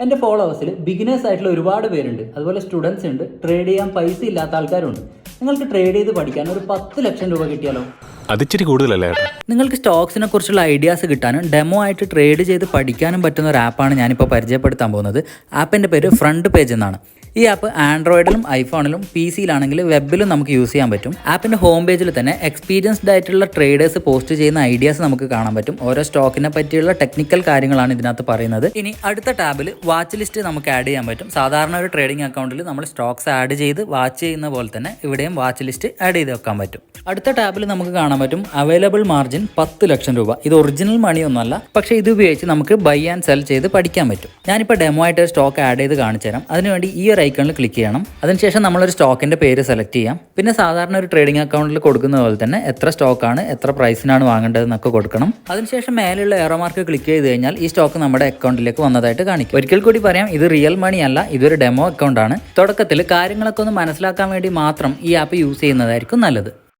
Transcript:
എന്റെ ഫോളോവേഴ്സിൽ ബിഗിനേഴ്സ് ആയിട്ടുള്ള ഒരുപാട് പേരുണ്ട്. അതുപോലെ സ്റ്റുഡൻസ് ഉണ്ട്. ട്രേഡ് ചെയ്യാൻ പൈസ ഇല്ലാത്ത ആൾക്കാരുണ്ട്. നിങ്ങൾക്ക് ട്രേഡ് ചെയ്ത് പഠിക്കാൻ ഒരു പത്ത് ലക്ഷം രൂപ കിട്ടിയാലോ? അതിച്ചിരി കൂടുതലല്ലേ? നിങ്ങൾക്ക് സ്റ്റോക്സിനെ കുറിച്ചുള്ള ഐഡിയാസ് കിട്ടാനും ഡെമോ ആയിട്ട് ട്രേഡ് ചെയ്ത് പഠിക്കാനും പറ്റുന്ന ഒരു ആപ്പാണ് ഞാനിപ്പോൾ പരിചയപ്പെടുത്താൻ പോകുന്നത്. ആപ്പിന്റെ പേര് ഫ്രണ്ട് പേജ് എന്നാണ്. ഈ ആപ്പ് ആൻഡ്രോയിഡിലും ഐഫോണിലും പി സിയിലാണെങ്കിൽ വെബിലും നമുക്ക് യൂസ് ചെയ്യാൻ പറ്റും. ആപ്പിന്റെ ഹോം പേജിൽ തന്നെ എക്സ്പീരിയൻസ്ഡ് ആയിട്ടുള്ള ട്രേഡേഴ്സ് പോസ്റ്റ് ചെയ്യുന്ന ഐഡിയാസ് നമുക്ക് കാണാൻ പറ്റും. ഓരോ സ്റ്റോക്കിനെ പറ്റിയുള്ള ടെക്നിക്കൽ കാര്യങ്ങളാണ് ഇതിനകത്ത് പറയുന്നത്. ഇനി അടുത്ത ടാബിൽ വാച്ച് ലിസ്റ്റ് നമുക്ക് ആഡ് ചെയ്യാൻ പറ്റും. സാധാരണ ഒരു ട്രേഡിംഗ് അക്കൗണ്ടിൽ നമ്മൾ സ്റ്റോക്സ് ആഡ് ചെയ്ത് വാച്ച് ചെയ്യുന്ന പോലെ തന്നെ ഇവിടെയും വാച്ച് ലിസ്റ്റ് ആഡ് ചെയ്ത് വെക്കാൻ പറ്റും. അടുത്ത ടാബിൽ നമുക്ക് കാണാൻ പറ്റും അവൈലബിൾ മാർജിൻ പത്ത് ലക്ഷം രൂപ. ഇത് ഒറിജിനൽ മണി ഒന്നുമല്ല പക്ഷേ ഇത് ഉപയോഗിച്ച് നമുക്ക് ബൈ ആൻഡ് സെൽ ചെയ്ത് പഠിക്കാൻ പറ്റും. ഞാനിപ്പോൾ ഡെമോ ആയിട്ട് സ്റ്റോക്ക് ആഡ് ചെയ്ത് കാണിച്ചു തരാം അതിനുവേണ്ടി ഈ ഒരു ഐക്കണിൽ ക്ലിക്ക് ചെയ്യണം. അതിനുശേഷം നമ്മളൊരു സ്റ്റോക്കിന്റെ പേര് സെലക്ട് ചെയ്യാം. പിന്നെ സാധാരണ ഒരു ട്രേഡിംഗ് അക്കൗണ്ടിൽ കൊടുക്കുന്ന പോലെ തന്നെ എത്ര സ്റ്റോക്കാണ് എത്ര പ്രൈസിനാണ് വാങ്ങേണ്ടതെന്നൊക്കെ കൊടുക്കണം. അതിനുശേഷം മേലെയുള്ള എറോ മാർക്ക് ക്ലിക്ക് ചെയ്ത് കഴിഞ്ഞാൽ ഈ സ്റ്റോക്ക് നമ്മുടെ അക്കൗണ്ടിലേക്ക് വന്നതായിട്ട് കാണിക്കും. ഒരിക്കൽ കൂടി പറയാം ഇത് റിയൽ മണി അല്ല ഇതൊരു ഡെമോ അക്കൗണ്ടാണ് തുടക്കത്തിൽ കാര്യങ്ങളൊക്കെ ഒന്ന് മനസ്സിലാക്കാൻ വേണ്ടി മാത്രം ഈ ആപ്പ് യൂസ് ചെയ്യുന്നതായിരിക്കും നല്ലത്.